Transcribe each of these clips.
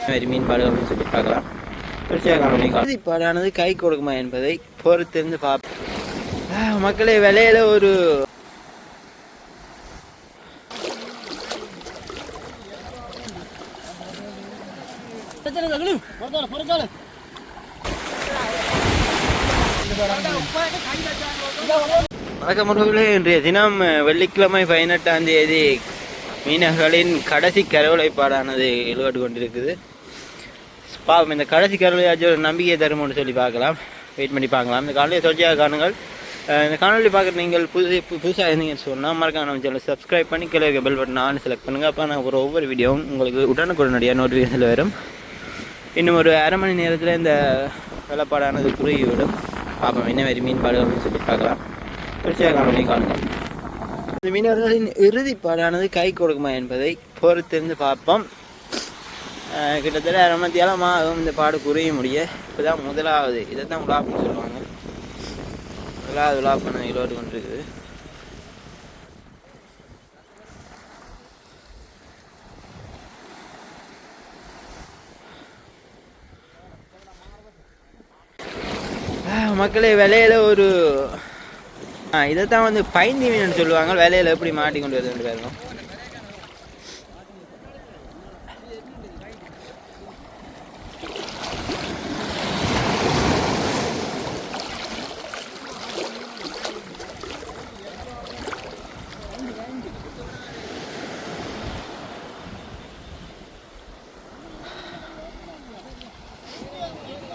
மாதிரி மீன்பாடு அப்படின்னு சொல்லி பார்க்கலாம். தொடர்ச்சியாக பாடானது கை கொடுக்குமா என்பதை பொறுத்திருந்து பார்ப்போம் மக்களே விலையில ஒரு வணக்கம் முருகர்களே இன்றைய தினம் வெள்ளிக்கிழமை பதினெட்டாம் தேதி மீனவர்களின் கடைசி கருவளைப்பாடானது எழுபட்டு கொண்டிருக்குது. பாவம் இந்த கடைசி கருவளையாச்சும் ஒரு நம்பிக்கை தருமோன்னு சொல்லி பார்க்கலாம். வெயிட் பண்ணி பார்க்கலாம். இந்த காலையில் தொடர்ச்சியாக காணுங்கள். இந்த காணொலி பார்க்குற நீங்கள் புது பு- புதுசாக இருந்தீங்கன்னு சொன்னால் மறக்காம நம்ம சேனல் சப்ஸ்கிரைப் பண்ணி கீழே இருக்க பெல் பட்டன் ஆன் செலக்ட் பண்ணுங்கள் அப்போ நான் ஒரு ஒவ்வொரு வீடியோவும் உங்களுக்கு உடனுக்குடனடியாக நோட்டிஃபிகேஷனில் வரும். இன்னும் ஒரு அரை மணி நேரத்தில் இந்த வெள்ளப்பாடானது குறுகி விடும் பார்ப்போம் என்ன மாதிரி மீன்பாடு அப்படின்னு சொல்லி பார்க்கலாம். தொடர்ச்சியாக காணொலி காணுங்கள். இந்த மீனவர்களின் இறுதிப்பாடானது கை கொடுக்குமா என்பதை பொறுத்திருந்து பார்ப்போம். கிட்டத்தட்ட ரொம்ப மணி ஆகும் இந்த பாடு குறைய முடிய இப்போதான் முதலாவது. இதை தான் உலாப்னு சொல்லுவாங்க. முதலாவது உலாப் இலோடு கொண்டிருக்குது. மக்களை மக்களே விலையில ஒரு இதை தான் வந்து பைந்தி சொல்லுவாங்க. வேலையில் எப்படி மாட்டி கொண்டு வருது ரெண்டு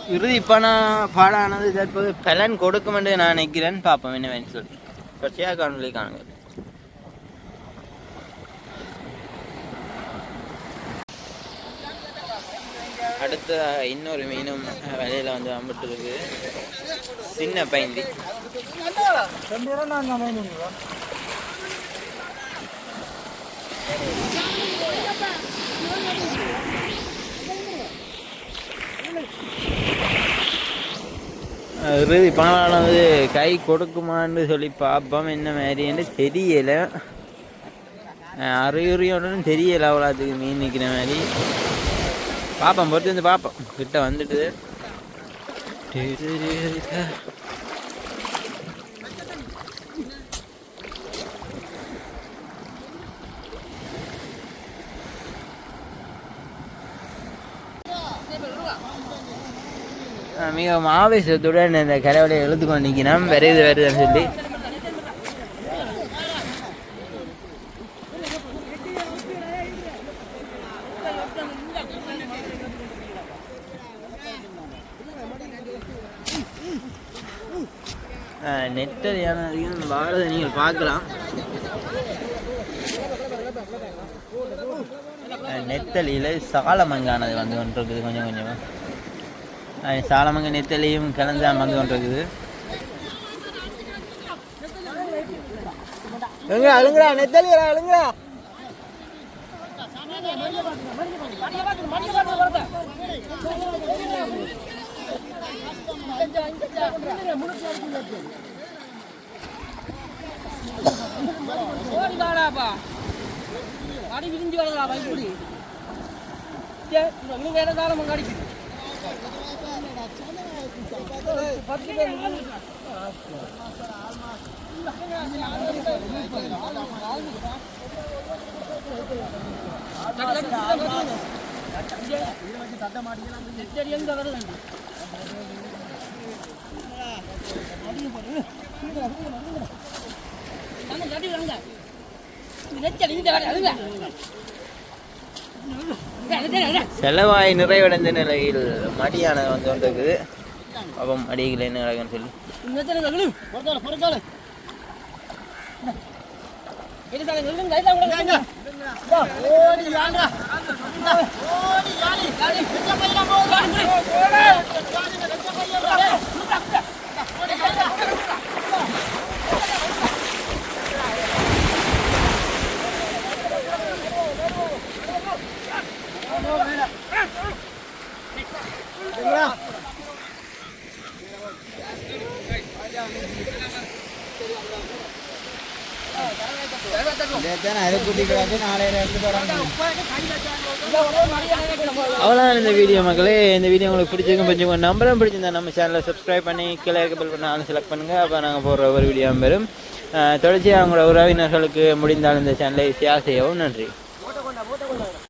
இறுதி பணம் பாடானது தற்போது பலன் கொடுக்கும் என்று நான் நினைக்கிறேன். பார்ப்போம் என்ன சொல்லி. தொடர்ச்சியாக காணொலி காணுங்க அடுத்த இன்னொரு மீனும் விலையில வந்து அம்பிட்டு இருக்கு சின்ன பைந்தி இறுதி பணமானது கை கொடுக்குமான்னு சொல்லி பார்ப்போம் என்ன மாதிரின்னு தெரியலை. அறிகுறியோடனும் அவ்வளோ அவ்வளோத்துக்கு மீன் நிற்கிற மாதிரி. பார்ப்போம் பொறுத்து வந்து பார்ப்போம் கிட்ட வந்துட்டு மிக ஆவேசத்துடன் இந்த கரைவலையை எழுத்து கொண்டு நிற்கணும் வருது வருதுன்னு சொல்லி. நெட்டரியான வாழதை நீங்கள் பார்க்கலாம். நெத்தலியில் சாலமங்கானது வந்து கொண்டிருக்குது கொஞ்சம் கொஞ்சமாக சாலமங்க நெத்தலியும் கலந்து அமர்ந்து கொண்டிருக்குது. எங்க அழுங்குறா நெத்தலியா அழுங்குறா ஓடிவாடாப்பா அடி விரிஞ்சு வரதா பயப்படி. இன்னும் வேற அங்கே அடிக்குது? பத்து பேர் வர, அதுங்க செலவாய் நிறைவடைந்த நிலையில் மடியான வந்து வந்திருக்குது அப்போ மடியில் என்ன நடக்குன்னு சொல்லி. நெச்சல் அவ்வளோதான் இந்த வீடியோ மக்களே. இந்த வீடியோ உங்களுக்கு பிடிச்சிருக்கும் கொஞ்சம் நம்பரும் பிடிச்சிருந்தா நம்ம சேனலை சப்ஸ்கிரைப் பண்ணி கீழே இருக்க பெல் பண்ண செலக்ட் பண்ணுங்கள் அப்போ நாங்கள் போடுற ஒவ்வொரு வீடியோ பெறும் தொடர்ச்சியாக அவங்களோட உறவினர்களுக்கு முடிந்தால் இந்த சேனலை ஷேர் செய்யவும் நன்றி.